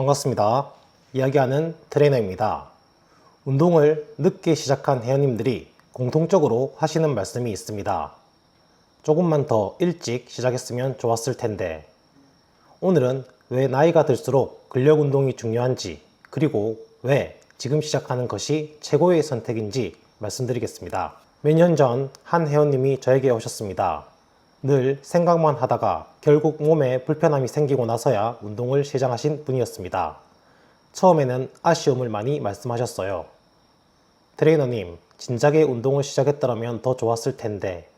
반갑습니다. 이야기하는 트레이너입니다. 운동을 늦게 시작한 회원님들이 공통적으로 하시는 말씀이 있습니다. 조금만 더 일찍 시작했으면 좋았을 텐데. 오늘은 왜 나이가 들수록 근력 운동이 중요한지, 그리고 왜 지금 시작하는 것이 최고의 선택인지 말씀드리겠습니다. 몇 년 전 한 회원님이 저에게 오셨습니다. 늘 생각만 하다가 결국 몸에 불편함이 생기고 나서야 운동을 시작하신 분이었습니다. 처음에는 아쉬움을 많이 말씀하셨어요. 트레이너님, 진작에 운동을 시작했더라면 더 좋았을 텐데.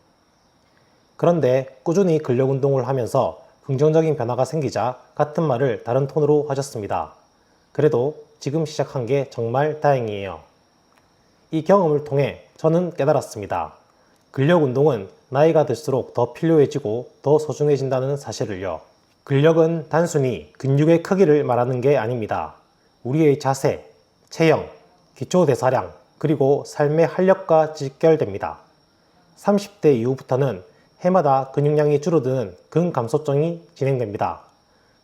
그런데 꾸준히 근력 운동을 하면서 긍정적인 변화가 생기자 같은 말을 다른 톤으로 하셨습니다. 그래도 지금 시작한 게 정말 다행이에요. 이 경험을 통해 저는 깨달았습니다. 근력 운동은 나이가 들수록 더 필요해지고 더 소중해진다는 사실을요. 근력은 단순히 근육의 크기를 말하는 게 아닙니다. 우리의 자세, 체형, 기초 대사량, 그리고 삶의 활력과 직결됩니다. 30대 이후부터는 해마다 근육량이 줄어드는 근감소증이 진행됩니다.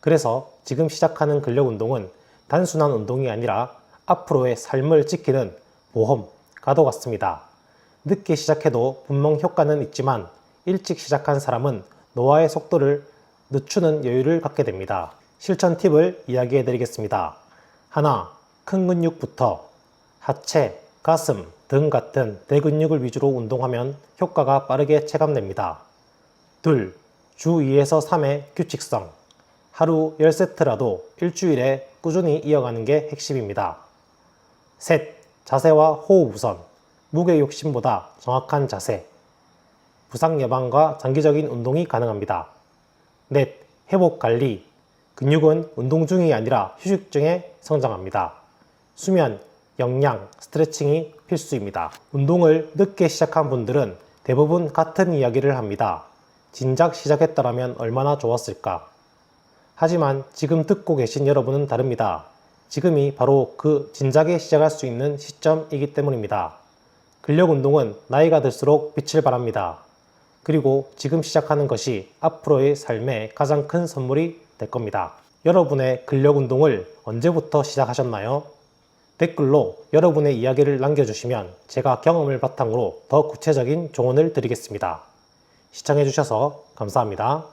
그래서 지금 시작하는 근력 운동은 단순한 운동이 아니라 앞으로의 삶을 지키는 보험 과도 같습니다. 늦게 시작해도 분명 효과는 있지만 일찍 시작한 사람은 노화의 속도를 늦추는 여유를 갖게 됩니다. 실천 팁을 이야기해 드리겠습니다. 하나, 큰 근육부터 하체, 가슴 등 같은 대근육을 위주로 운동하면 효과가 빠르게 체감됩니다. 둘, 주 2에서 3회 규칙성. 하루 10세트라도 일주일에 꾸준히 이어가는 게 핵심입니다. 셋, 자세와 호흡 우선. 무게 욕심보다 정확한 자세. 부상 예방과 장기적인 운동이 가능합니다. 넷, 회복 관리. 근육은 운동 중이 아니라 휴식 중에 성장합니다. 수면, 영양, 스트레칭이 필수입니다. 운동을 늦게 시작한 분들은 대부분 같은 이야기를 합니다. 진작 시작했더라면 얼마나 좋았을까. 하지만 지금 듣고 계신 여러분은 다릅니다. 지금이 바로 그 진작에 시작할 수 있는 시점이기 때문입니다. 근력 운동은 나이가 들수록 빛을 발합니다. 그리고 지금 시작하는 것이 앞으로의 삶에 가장 큰 선물이 될 겁니다. 여러분의 근력 운동을 언제부터 시작하셨나요? 댓글로 여러분의 이야기를 남겨주시면 제가 경험을 바탕으로 더 구체적인 조언을 드리겠습니다. 시청해주셔서 감사합니다.